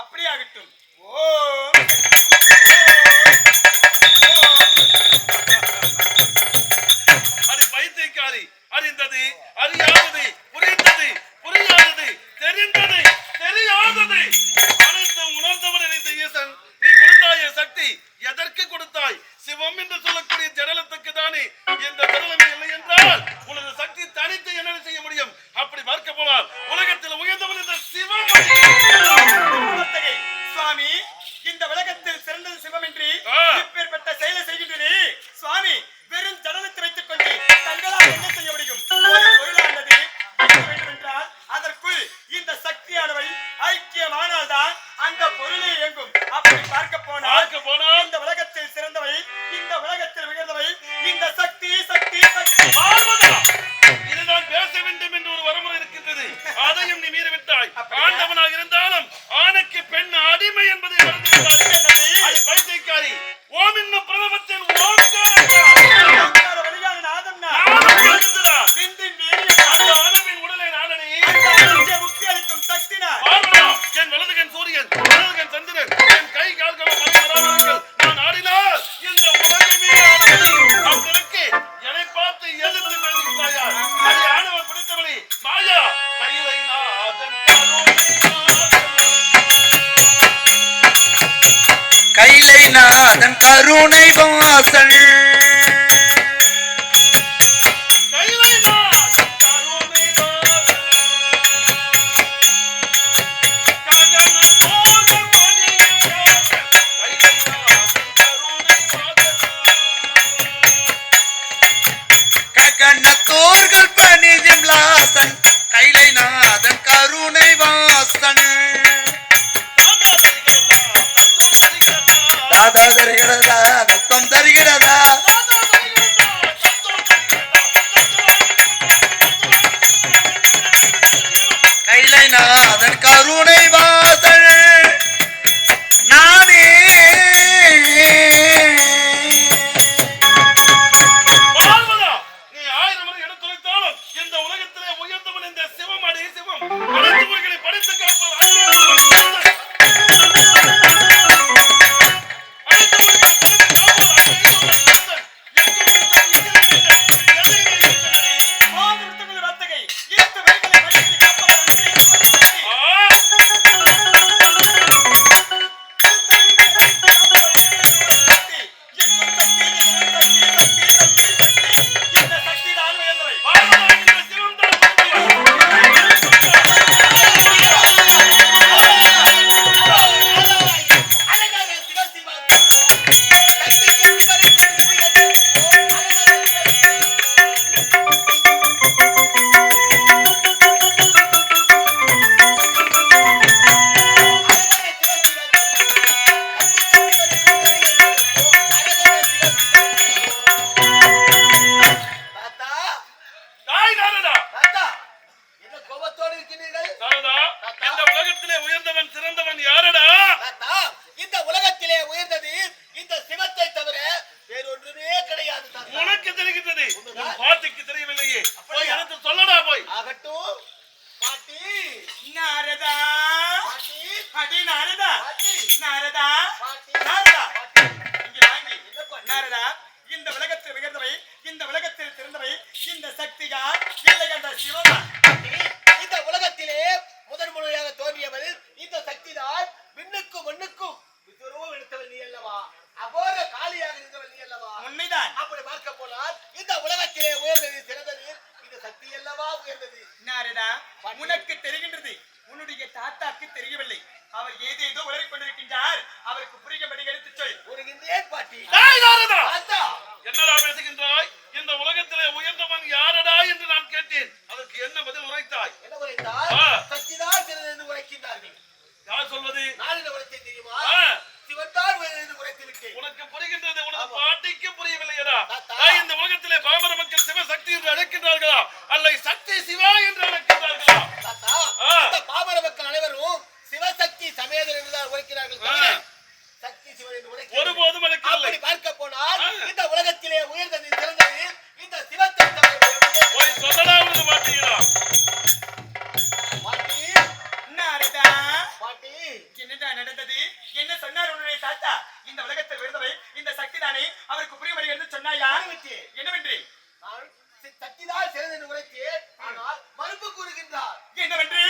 அப்படியாகட்டும். அது பைத்தியக்காரி அறிந்தது அறியாதது புரிந்தது புரியாதது தெரிந்தது தெரியாதது. அனைத்தும் உணர்ந்தவன் இணைந்த ஈசன். நீ கொடுத்தாய சக்தி எதற்கு கொடுத்தாய்? சிவம் என்று சொல்லக்கூடிய ஜடலத்துக்கு தானே இந்த ஜடலமே இல்லை என்றால் உனது சக்தி தனித்து என்ன செய்ய முடியும்? அப்படி பார்க்க போனால் உலகத்தில் உயர்ந்தவன் இந்த சிவம் சுவாமி இந்த உலகத்தில் சிறந்தது சிவமின்றி இப்பேற்பட்ட செயலை செய்கின்றது சுவாமி அது பைத்தியக்காரி. ஓம் இன்னும் கருணை வாசல். தருகிறதா ரத்தம் தருகிறதா? இந்த உலகத்தில் இந்த சக்தி யார் இந்த உலகத்திலே முதன் முறையாக தோன்றியவள் இந்த சக்தி தான் விண்ணுக்கும் மண்ணுக்கும். விதுரவும் அல்லவா? உண்மைதான். அப்படி பார்க்க போனால் இந்த உலகத்திலே உயர்ந்தது சிறந்தது இந்த சக்தி அல்லவா உயர்ந்தது? நாரடா உனக்கு தெரிகின்றது உன்னுடைய தாத்தாக்கு தெரியவில்லை. அவர் ஏதேதோ உளறிக் கொண்டிருக்கிறார் சிறந்த என்று உரைத்தேன் ஆனால் மறுப்பு கூறுகின்றார். என்னவென்று?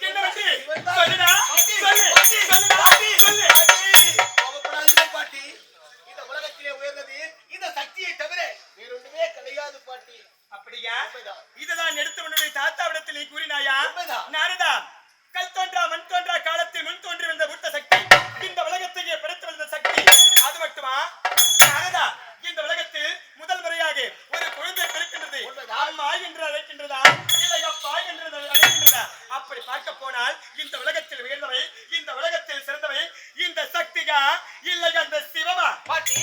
என்னவென்று. சொல்லுடா. பாட்டி, சொல்லு. சொல்லுடா சொல்லு. இந்த உலகத்திலே உயர்ந்தது இந்த சக்தியை தவிர வேறொன்றுமே கிடையாது பாட்டி. அப்படியா. இதுதான் எடுத்து உன்னுடைய தாத்தாவிடத்தில் கூறினாயா. நாரதா கல் தோன்றா மண் தோன்றா காலத்தில் முன் தோன்றி வந்த புத்த சக்தி இந்த உலகத்தையே படைத்து வந்த சக்தி அது மட்டுமா நாரதா இந்த உலகத்தில் முதல் முறையாக ஒரு குழந்தை பிறக்கின்றது உண்மைதான். அம்மா என்று அழைக்கின்றதா இல்லை அப்பா என்று அழைக்கின்றதா அப்படி பார்க்க போனால் இந்த உலகத்தில் உயர்ந்தவை இந்த உலகத்தில் சிறந்தவை இந்த சக்தியா இல்லை அந்த சிவமா பாட்டி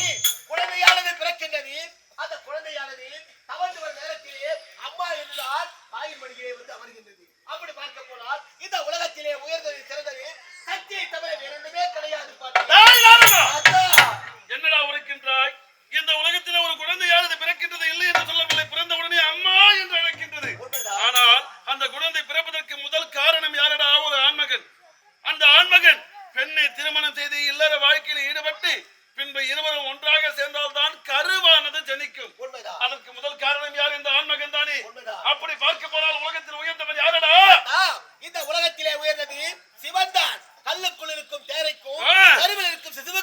குழந்தையானது பிறக்கின்றது அந்த குழந்தையானது தவறு வரும் நேரத்திலே அம்மா என்றுதான் தாயின் மடியிலே வந்து அமர்கின்றது அப்படி பார்க்க போனால் இந்த உலகத்திலே உயர்ந்தது சிறந்தது சக்தியை தவிர வேறொன்றுமே கிடையாது பாட்டி டேய் நாரதா! அதான். என்னடா உரைக்கின்றாய் இந்த உலகத்திலே ஒரு குழந்தையானது பிறக்கின்றது இல்லை என்று சொல்லவில்லை பிறந்த உடனே அம்மா என்று அழைக்கின்றது உண்மைதான். ஆனால் அந்த குழந்தை பிறப்பதற்கு முதல் காரணம் யாரடா ஒரு ஆண்மகன் அந்த ஆண்மகன் பெண்ணை திருமணம் செய்து இல்லற வாழ்க்கையில் ஈடுபட்டு பின்பு இருவரும் ஒன்றாக சேர்ந்தால்தான் கருவானது ஜனிக்கும் உண்மைதான் அதற்கு முதல் காரணம் யார் இந்த ஆண்மகன் தானே உண்மைதான். அப்படி பார்க்க போனால் உலகத்தில் உயர்ந்தவன் யாரடா ஆ, இந்த உலகத்திலே உயர்ந்தது சிவன்தான் கல்லுக்குள் இருக்கும் கருவில் இருக்கும் சிசுவுக்கும்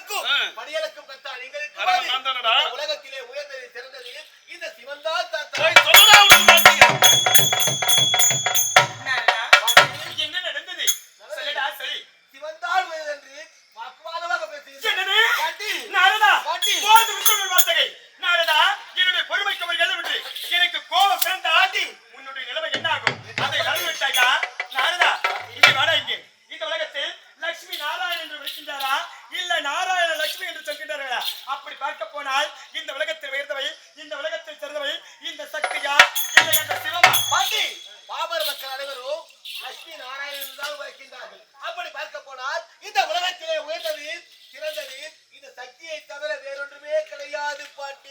நாராயணன் தான் உழைக்கின்றார்கள். அப்படி பார்க்க போனால் இந்த உலகத்திலே உயர்ந்தது சிறந்தது இந்த சக்தியை தவிர வேறொன்றுமே கிடையாது பாட்டி.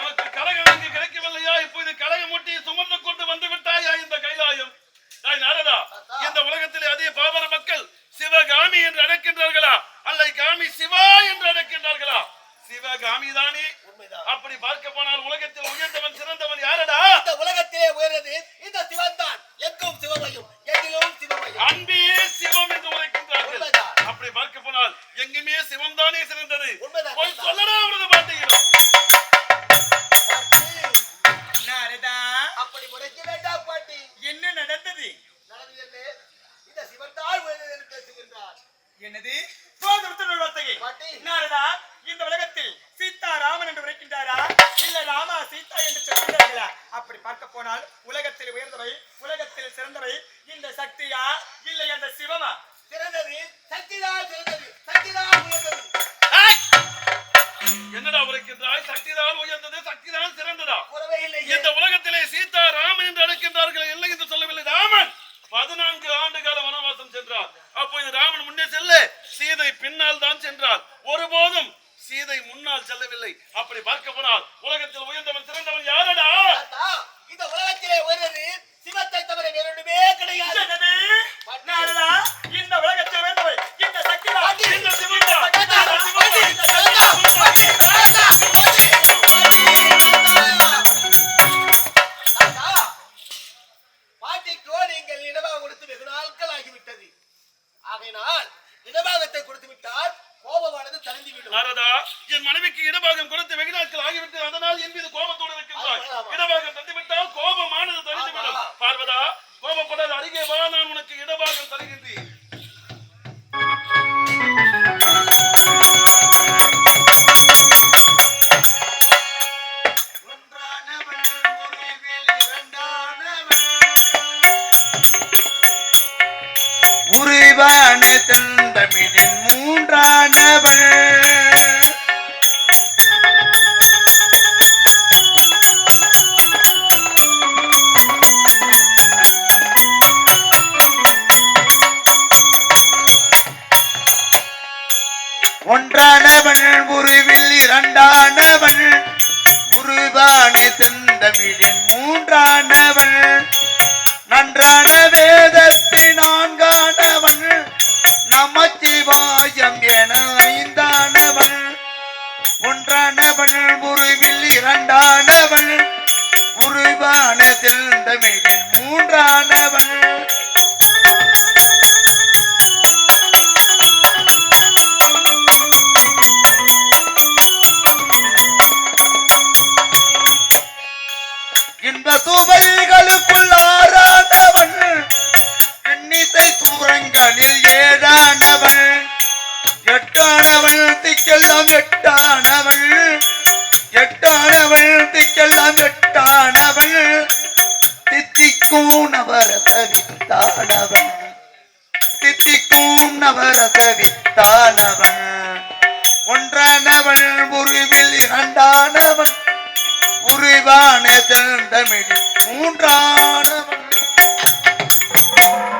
உனக்கு கலகம் இங்கு கிடைக்கவில்லையா? இப்போது கலக மூட்டையை சுமந்து கொண்டு வந்து விட்டாயா இந்த கைலாயம்? டேய் நாரதா இந்த உலகத்திலே அதே பாமர மக்கள் சிவகாமி என்று அழைக்கின்றார்களா? அல்லை காமி சிவா என்று அழைக்கின்றார்களா? சிவகாமி தானே. அப்படி பார்க்க போனால் உலகத்தில் உயர்ந்தவன் சிறந்தவன் யாரடா? இந்த உலகத்திலே உயர்ந்தது எங்குமே சிவம் தானே சிறந்தது. போய் சொல்லடா அவரது பாட்டிகளும் பாட்டி, நாரதா அப்படி முறைக்க வேண்டாம் பாட்டி. என்ன நடந்தது? இந்த உயர்ந்தது பேசுகின்றார். என்னது? வார்த்தையை நாரதா இந்த உலகத்தில் சீதா ராமன் என்று உரைக்கின்றாரா? இல்ல ராமா சீதா என்று சொல்கின்றார்களா? அப்படி பார்க்க போனால் உலகத்தில் உயர்ந்தவை உலகத்தில் சிறந்தவை இந்த சக்தியா இல்லை அந்த சிவமா? சிறந்தது சக்திதான் சிறந்தது! என்னடா உரைக்கின்றாய் சக்திதான் உயர்ந்தது? சக்திதான் சிறந்ததா? கூறவே இல்லை இந்த உலகத்திலே சீதா ராமன் என்று அழைக்கின்றார்கள் இல்லை என்று சொல்லவில்லை. ராமன்! பதினான்கு ஆண்டு கால வனவாசம் சென்றார். அப்போது ராமன் முன்னே செல்ல சீதை பின்னால் தான் சென்றார். ஒருபோதும் சீதை முன்னால் செல்லவில்லை. அப்படி பார்க்க போனால் உலகத்தில் உயர்ந்தவன் சிறந்தவன் யாரடா? இந்த உலகத்திலே உயர்ந்தது ஆகையினால் இடபாகத்தை கொடுத்து விட்டால் கோபமானது தணிந்துவிடும் நாரதா என் மனைவிக்கு இடபாகம் கொடுத்து வெகு நாட்கள் ஆகிவிட்டு அதனால் என் மீது கோபத்தோடு இருக்கின்றாய். இடபாகம் தந்துவிட்டால் கோபமானது தணிந்துவிடும் ஆமா. பார்வதா கோபப்படாத அருகே வா நான் உனக்கு இடபாகம் தருகின்றேன் உருவில் தித்திக்கும் நவரச வித்தானவன் தித்திக்கும் ஒன்றானவன் உருவில் இரண்டானவன். உருவான தமிழில் மூன்றானவன்.